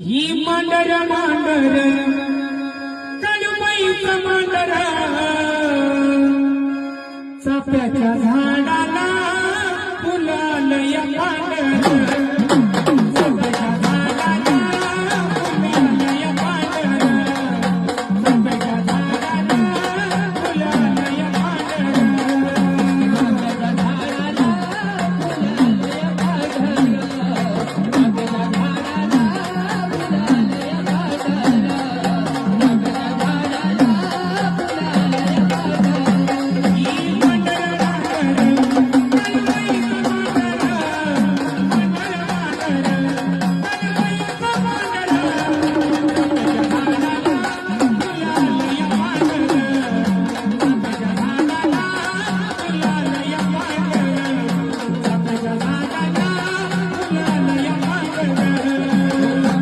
ही मांडर मांडर कलमईच मांडर चाफ्याच्या झाडाला फुलालय मांडर